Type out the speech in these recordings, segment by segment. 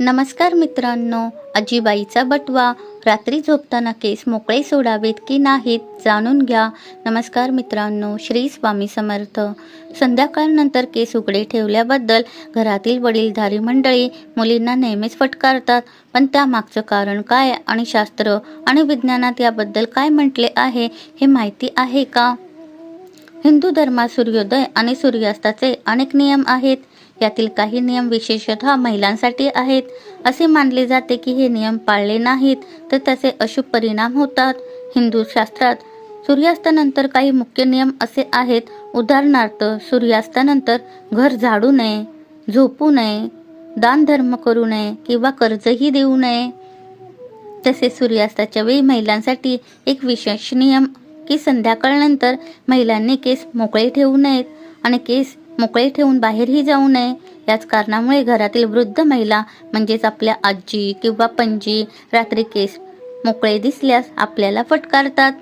नमस्कार मित्रांनो आजीबाईचा बटवा रात्री झोपताना केस मोकळे सोडावेत की नाहीत जाणून घ्या. नमस्कार मित्रांनो श्री स्वामी समर्थ. संध्याकाळनंतर केस उघडे ठेवल्याबद्दल घरातील वडीलधारी मंडळी मुलींना नेहमीच फटकारतात. पण त्यामागचं कारण काय आणि शास्त्र आणि विज्ञानात याबद्दल काय म्हटले आहे हे माहिती आहे का? हिंदू धर्मात सूर्योदय आणि सूर्यास्ताचे अनेक नियम आहेत. यातील काही नियम विशेषतः महिलांसाठी आहेत. असे मानले जाते की हे नियम पाळले नाहीत तर त्याचे अशुभ परिणाम होतात. हिंदू शास्त्रात सूर्यास्तानंतर काही मुख्य नियम असे आहेत. उदाहरणार्थ सूर्यास्तानंतर घर झाडू नये झोपू नये दानधर्म करू नये किंवा कर्जही देऊ नये. तसेच सूर्यास्ताच्या वेळी महिलांसाठी एक विशेष नियम की संध्याकाळनंतर महिलांनी केस मोकळे ठेवू नयेत आणि केस मोकळे ठेवून बाहेरही जाऊ नये. याच कारणामुळे घरातील वृद्ध महिला म्हणजेच आपल्या आजी किंवा पणजी रात्री केस मोकळे दिसल्यास आपल्याला फटकारतात.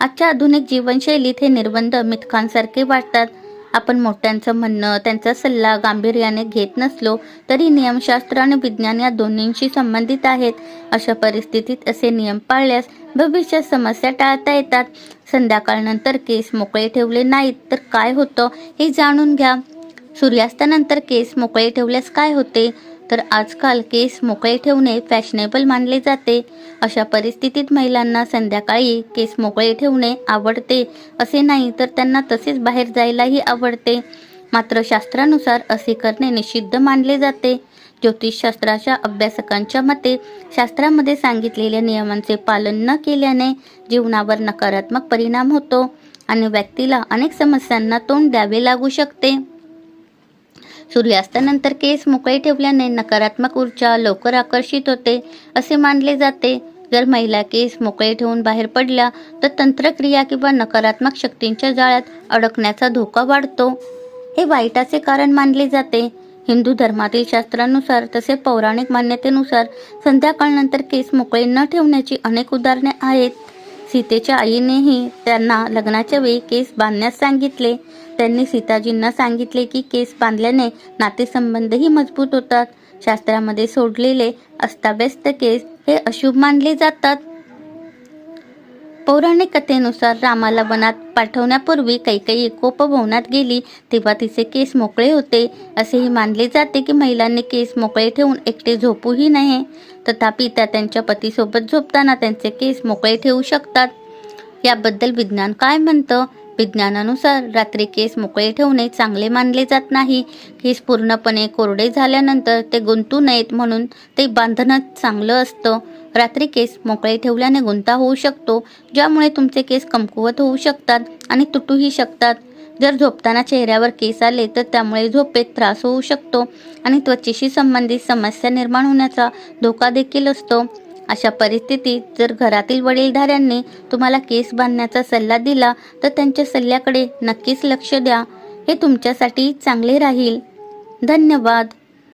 आजच्या आधुनिक जीवनशैलीत हे निर्बंध मिथकांसारखे वाटतात. आपण मोठ्यांचं म्हणणं त्यांचा सल्ला गांभीर्याने घेत नसलो तरी नियमशास्त्र आणि विज्ञान या दोन्हींशी संबंधित आहेत. अशा परिस्थितीत असे नियम पाळल्यास भविष्यात समस्या टाळता येतात. संध्याकाळनंतर केस मोकळे ठेवले नाहीत तर काय होतं हे जाणून घ्या. सूर्यास्तानंतर केस मोकळे ठेवल्यास काय होते? तर आजकाल केस मोकळे ठेवणे फॅशनेबल मानले जाते. अशा परिस्थितीत महिलांना संध्याकाळी केस मोकळे ठेवणे आवडते. असे नाही तर त्यांना तसेच बाहेर जायलाही आवडते. मात्र शास्त्रानुसार असे करणे निषिद्ध मानले जाते. ज्योतिषशास्त्राच्या अभ्यासकांच्या मते शास्त्रामध्ये सांगितलेल्या नियमांचे पालन न केल्याने जीवनावर नकारात्मक परिणाम होतो आणि व्यक्तीला अनेक समस्यांना तोंड द्यावे लागू शकते. सूर्यास्तानंतर केस मोकळे ठेवल्याने नकारात्मक ऊर्जा लवकर आकर्षित होते असे मानले जाते. जर महिला केस मोकळे ठेवून बाहेर पडल्या तर तंत्रक्रिया किंवा नकारात्मक शक्तींच्या जाळ्यात अडकण्याचा धोका वाढतो. हे वाईटाचे कारण मानले जाते. हिंदू धर्मातील शास्त्रानुसार तसे पौराणिक मान्यतेनुसार संध्याकाळनंतर केस मोकळे न ठेवण्याची अनेक उदाहरणे आहेत. सीतेच्या आईनेही त्यांना लग्नाच्या वेळी केस बांधण्यास सांगितले. त्यांनी सीताजींना सांगितले की केस बांधल्याने नातेसंबंधही मजबूत होतात. शास्त्रामध्ये सोडलेले अस्ताव्यस्त केस हे अशुभ मानले जातात. पौराणिक कथेनुसार रामाला वनात पाठवण्यापूर्वी कैकेयी कोपभवनात गेली. तेव्हा तिचे केस मोकळे होते. असेही मानले जाते की महिलांनी केस मोकळे ठेवून एकटे झोपूही नये. तथापि त्या त्यांच्या पतीसोबत झोपताना त्यांचे केस मोकळे ठेवू शकतात. याबद्दल विज्ञान काय म्हणतं? विज्ञानानुसार रात्री केस मोकळे ठेवणे चांगले मानले जात नाही. केस पूर्णपणे कोरडे झाल्यानंतर ते गुंतू नयेत म्हणून ते बांधणं चांगलं असतं. रात्री केस मोकळे ठेवल्याने गुंता होऊ शकतो ज्यामुळे तुमचे केस कमकुवत होऊ शकतात आणि तुटूही शकतात. जर झोपताना चेहऱ्यावर केस आले तर त्यामुळे झोपेत त्रास होऊ शकतो आणि त्वचेशी संबंधित समस्या निर्माण होण्याचा धोका देखील असतो. अशा परिस्थितीत जर घरातील वडीलधाऱ्यांनी तुम्हाला केस बांधण्याचा सल्ला दिला तर त्यांच्या सल्ल्याकडे नक्कीच लक्ष द्या. हे तुमच्यासाठी चांगले राहील. धन्यवाद.